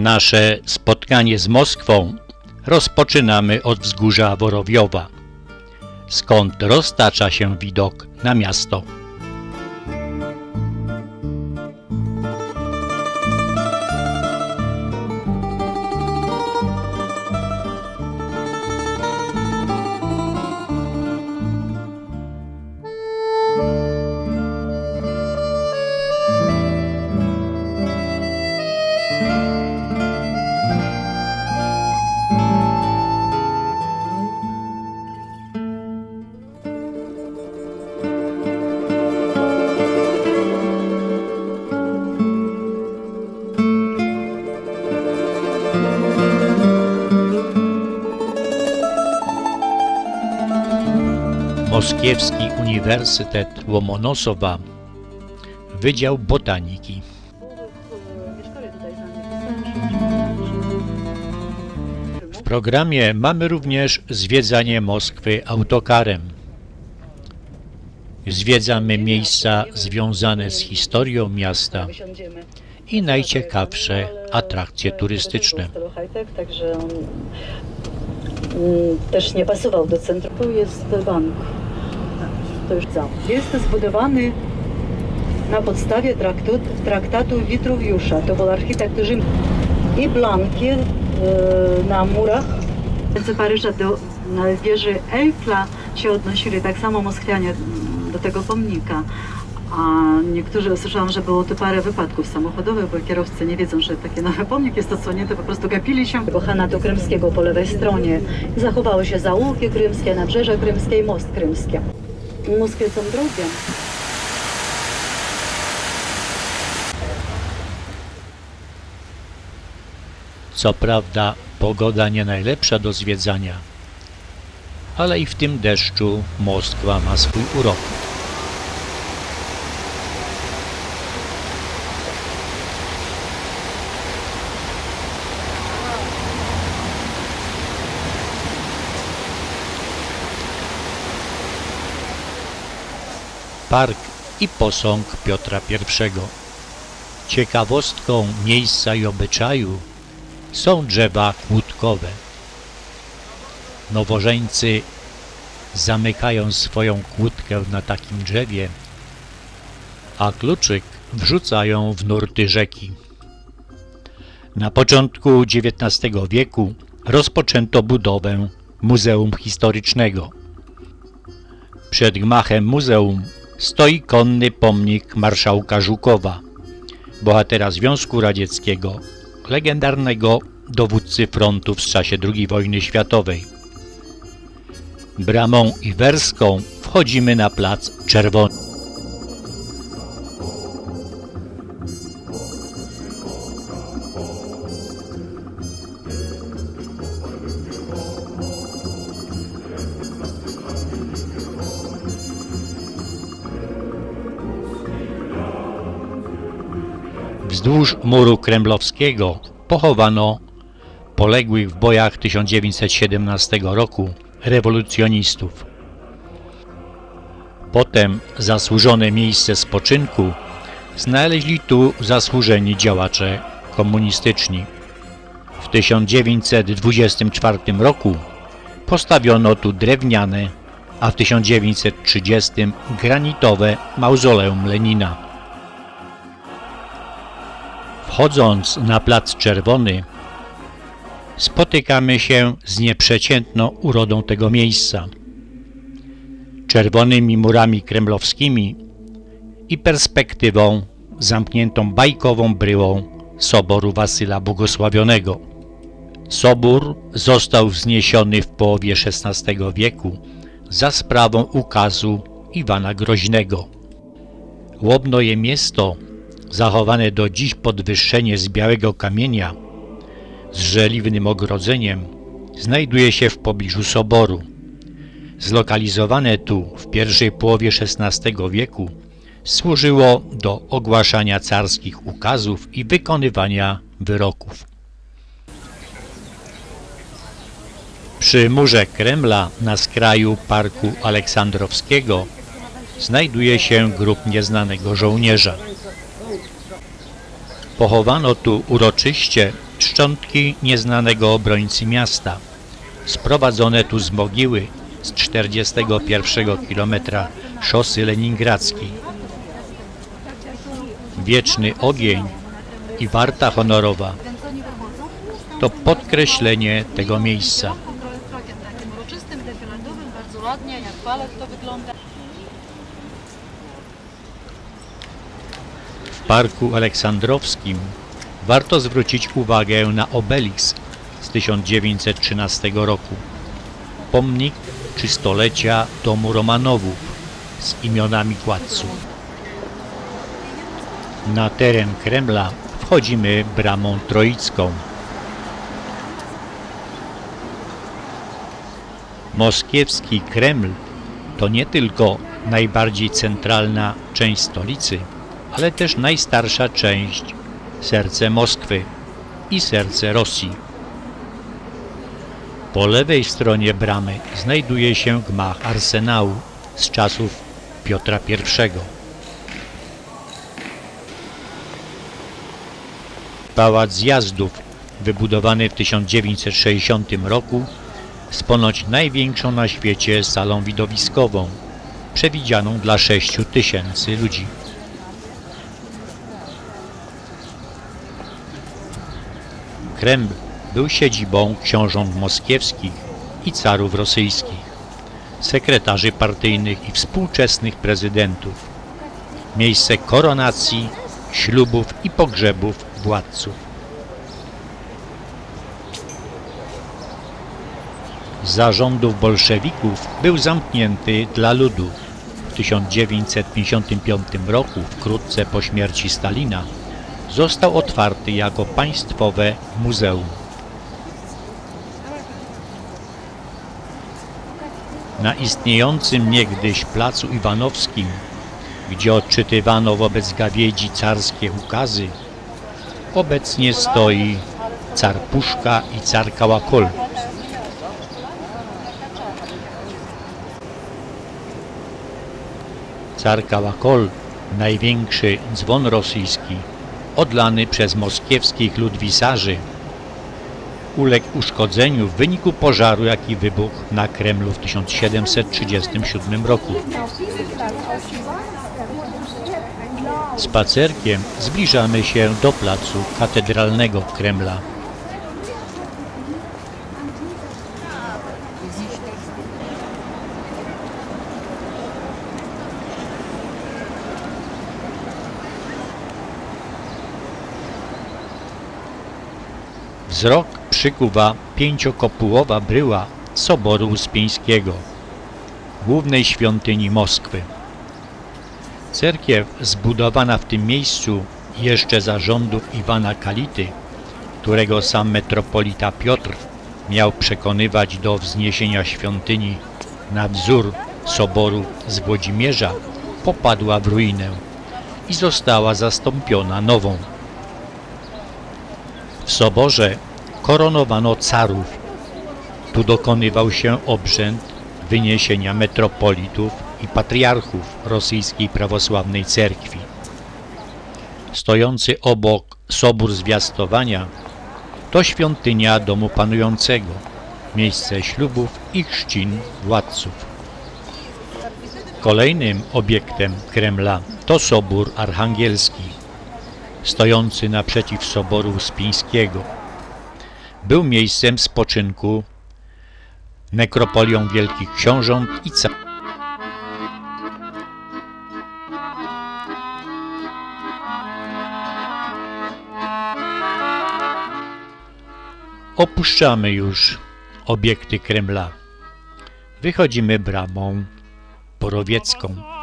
Nasze spotkanie z Moskwą rozpoczynamy od wzgórza Worowiowa, skąd roztacza się widok na miasto. Moskiewski Uniwersytet Łomonosowa, Wydział Botaniki. W programie mamy również zwiedzanie Moskwy autokarem. Zwiedzamy miejsca związane z historią miasta i najciekawsze atrakcje turystyczne. Także on też nie pasował do centrum. Tu jest bank. To już za. Jest zbudowany na podstawie traktatu, traktatu Witruwiusza. To był architekt Rzym. I blanki e, na murach. Z Paryża do wieży Eiffla się odnosili tak samo Moskwianie do tego pomnika. A niektórzy słyszałam, że było tu parę wypadków samochodowych, bo kierowcy nie wiedzą, że taki nowy pomnik jest odsłonięty, po prostu gapili się. Tego Hanatu Krymskiego po lewej stronie. Zachowały się zaułki krymskie, nabrzeże krymskie i most krymski. Drogie. Co prawda pogoda nie najlepsza do zwiedzania, ale i w tym deszczu Moskwa ma swój urok. Park i posąg Piotra I. Ciekawostką miejsca i obyczaju są drzewa kłódkowe. Nowożeńcy zamykają swoją kłódkę na takim drzewie, a kluczyk wrzucają w nurty rzeki. Na początku XIX wieku rozpoczęto budowę Muzeum Historycznego. Przed gmachem muzeum stoi konny pomnik marszałka Żukowa, bohatera Związku Radzieckiego, legendarnego dowódcy frontów w czasie II wojny światowej. Bramą Iwerską wchodzimy na plac Czerwony. Wzdłuż muru kremlowskiego pochowano poległych w bojach 1917 roku rewolucjonistów. Potem zasłużone miejsce spoczynku znaleźli tu zasłużeni działacze komunistyczni. W 1924 roku postawiono tu drewniane, a w 1930 granitowe mauzoleum Lenina. Wchodząc na Plac Czerwony, spotykamy się z nieprzeciętną urodą tego miejsca. Czerwonymi murami kremlowskimi i perspektywą zamkniętą bajkową bryłą Soboru Wasyla Błogosławionego. Sobór został wzniesiony w połowie XVI wieku za sprawą ukazu Iwana Groźnego. Łobnoje miasto zachowane do dziś podwyższenie z białego kamienia z żeliwnym ogrodzeniem znajduje się w pobliżu soboru. Zlokalizowane tu w pierwszej połowie XVI wieku służyło do ogłaszania carskich ukazów i wykonywania wyroków. Przy murze Kremla na skraju Parku Aleksandrowskiego znajduje się grób nieznanego żołnierza. Pochowano tu uroczyście Szczątki nieznanego obrońcy miasta, sprowadzone tu z mogiły z 41 kilometra szosy leningradzkiej. Wieczny ogień i warta honorowa to podkreślenie tego miejsca. Uroczystym, defilendowym, bardzo ładnie, jak balet to wygląda. Parku Aleksandrowskim warto zwrócić uwagę na obelisk z 1913 roku. Pomnik trzystolecia domu Romanowów z imionami władców. Na teren Kremla wchodzimy bramą troicką. Moskiewski Kreml to nie tylko najbardziej centralna część stolicy, ale też najstarsza część, serce Moskwy i serce Rosji. Po lewej stronie bramy znajduje się gmach arsenału z czasów Piotra I. Pałac Zjazdów, wybudowany w 1960 roku, z ponoć największą na świecie salą widowiskową, przewidzianą dla 6 tysięcy ludzi. Kreml był siedzibą książąt moskiewskich i carów rosyjskich, sekretarzy partyjnych i współczesnych prezydentów, miejsce koronacji, ślubów i pogrzebów władców. Zarządów bolszewików był zamknięty dla ludu. W 1955 roku, wkrótce po śmierci Stalina, został otwarty jako państwowe muzeum. Na istniejącym niegdyś placu Iwanowskim, gdzie odczytywano wobec gawiedzi carskie ukazy, obecnie stoi car Puszka i car Kałakol. Car Kałakol, największy dzwon rosyjski, odlany przez moskiewskich ludwisarzy, uległ uszkodzeniu w wyniku pożaru, jaki wybuchł na Kremlu w 1737 roku. Spacerkiem zbliżamy się do placu katedralnego Kremla. Wzrok przykuwa pięciokopułowa bryła Soboru Uspieńskiego, głównej świątyni Moskwy. Cerkiew zbudowana w tym miejscu jeszcze za rządów Iwana Kality, którego sam metropolita Piotr miał przekonywać do wzniesienia świątyni na wzór soboru z Włodzimierza, popadła w ruinę i została zastąpiona nową. W soborze koronowano carów. Tu dokonywał się obrzęd wyniesienia metropolitów i patriarchów rosyjskiej prawosławnej cerkwi. Stojący obok sobór zwiastowania to świątynia domu panującego, miejsce ślubów i chrzcin władców. Kolejnym obiektem Kremla to sobór archangielski, stojący naprzeciw soboru Spińskiego. Był miejscem spoczynku nekropolią wielkich książąt i ca Opuszczamy już obiekty Kremla. Wychodzimy bramą Borowiecką.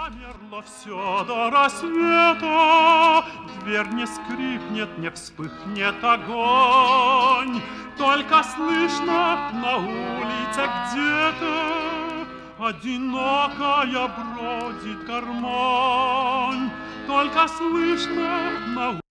Все до рассвета, Дверь не скрипнет, не вспыхнет огонь, Только слышно на улице где-то Одинокая бродит гармонь, Только слышно на